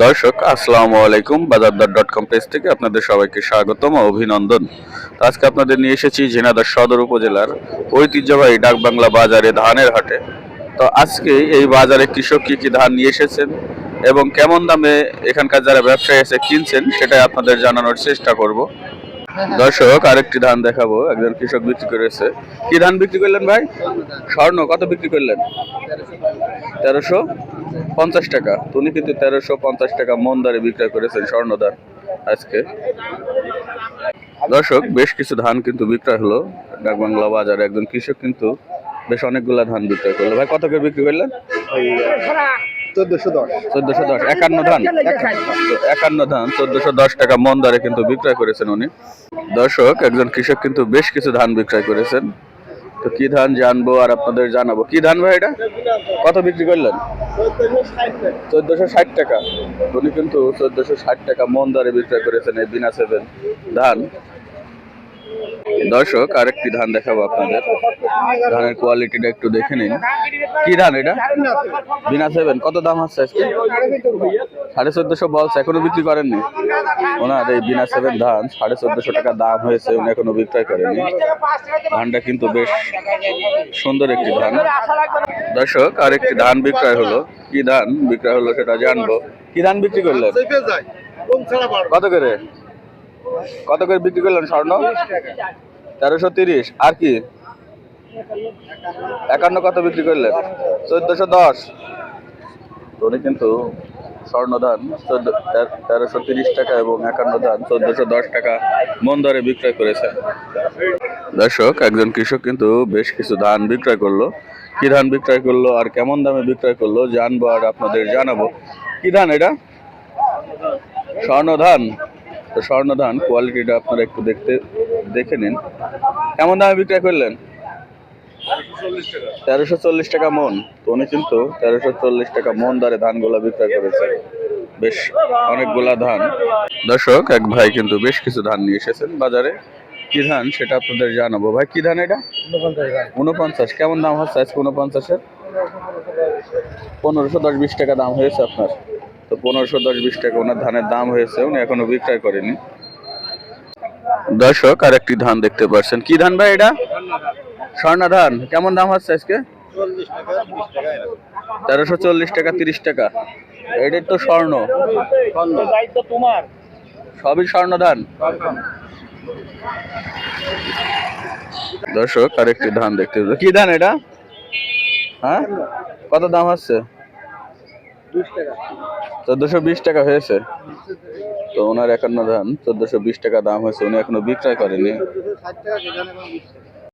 দর্শক, আসসালামু আলাইকুম। বাজারদার ডট কম পেজ থেকে আপনাদের সবাইকে স্বাগতম অভিনন্দন। আজকে আপনাদের নিয়ে এসেছি ঝিনাইদহ সদর উপজেলার ঐতিহ্যবাহী ডাকবাংলা বাজারে ধানের হাটে। তো আজকে এই বাজারে কৃষক কী কী ধান নিয়ে এসেছেন এবং কেমন দামে এখানকার যারা ব্যবসায়ী এসে কিনছেন সেটাই আপনাদের জানানোর চেষ্টা করব। দর্শক, আরেকটি ধান দেখাবো। একজন কৃষক বিক্রি করেছে। কি ধান বিক্রি করলেন ভাই? স্বর্ণ। কত বিক্রি করলেন? তেরোশো। পঞ্চাশ টাকা। উনি কিন্তু তেরোশো পঞ্চাশ টাকা মন দরে বিক্রয় করেছেন স্বর্ণদার আজকে। দর্শক বেশ কিছু ধান কিন্তু বিক্রয় হলো। ডাকবাংলা বাজারে একজন কৃষক কিন্তু বেশ অনেকগুলা ধান বিক্রয় করল। ভাই কত করে বিক্রি করলেন? চোদ্দশো দশ। চোদ্দশো দশ। একান্ন ধান? একান্ন ধান চোদ্দশো দশ টাকা মন দরে কিন্তু বিক্রয় করেছেন উনি। দর্শক একজন কৃষক কিন্তু বেশ কিছু ধান বিক্রয় করেছেন। তো কি ধান জানব আর আপনাদের জানাব? কি ধান ভাই এটা? কত বিক্রি করলেন? চোদ্দশো ষাট টাকা। উনি কিন্তু চোদ্দশো ষাট টাকা মন দরে বিক্রয় করেছেন এই বিনা সেভেন ধান। দর্শক, আরেকটি ধান দেখাবো আপনাদের। ধানের কোয়ালিটিটা একটু দেখে নিন। কি ধান এটা? বিনা সেভেন। কত দাম হচ্ছে আজকে? সাড়ে চোদ্দশো বলছে, এখনও বিক্রি করেননি? ওনার এই বিনা সেভেন ধান সাড়ে চোদ্দশো টাকা দাম হয়েছে, উনি এখনও বিক্রয় করেননি। ধানটা কিন্তু বেশ সুন্দর একটি ধান। দর্শক, আরেকটি ধান বিক্রয় হলো। কি ধান বিক্রয় হলো সেটা জানব। কি ধান বিক্রি করলেন? কত করে? কত করে বিক্রি করলেন স্বর্ণ? তেরোশো তিরিশ। আর কি? একান্ন কত বিক্রি করলেন? চোদ্দশো দশ। উনি কিন্তু স্বর্ণ ধান চোদ্দ তেরোশো তিরিশ টাকা এবং একান্ন ধান চোদ্দশো দশ টাকা মন দরে বিক্রয় করেছে দর্শক, একজন কৃষক কিন্তু বেশ কিছু ধান বিক্রয় করল। কি ধান বিক্রয় করল আর কেমন দামে বিক্রয় করল জানব আর আপনাদের জানাব। কি ধান এটা? স্বর্ণ ধান। তো স্বর্ণ ধান কোয়ালিটিটা আপনারা একটু দেখতে, দেখে নিন। কেমন দামে বিক্রয় করলেন? তেরোশো চল্লিশ টাকা মন। তো উনি কিন্তু তেরোশো চল্লিশ টাকা মন দরে ধানগুলো বিক্রয় করেছে বেশ অনেকগুলা ধান। দর্শক, এক ভাই কিন্তু বেশ কিছু ধান নিয়ে এসেছেন বাজারে। কি ধান সেটা আপনাদের জানাব। ভাই, কি ধান এটা? উনপঞ্চাশ কেমন দাম হচ্ছে? আজকে উনপঞ্চাশের পনেরোশো দশ বিশ টাকা দাম হয়েছে আপনার। তো পনেরোশো দশ বিশ টাকা ওনার ধানের দাম হয়েছে, উনি এখনও বিক্রয় করেনি। দর্শক আর একটি ধান দেখতে পাচ্ছেন কি ধান ভাই এটা? স্বর্ণা ধান। কেমন দাম হচ্ছে আজকে? তেরোশো চল্লিশ টাকা, তিরিশ টাকা। এটার তো স্বর্ণ। সবই স্বর্ণ ধান। দর্শক, আরেকটি ধান দেখতে। কি ধান এটা? হ্যাঁ? কত দাম হচ্ছে? চোদ্দশো বিশ টাকা। হয়েছে? তো ওনার একান্ন ধান চোদ্দশো বিশ টাকা দাম হয়েছে উনি এখনও বিক্রয় করেনি।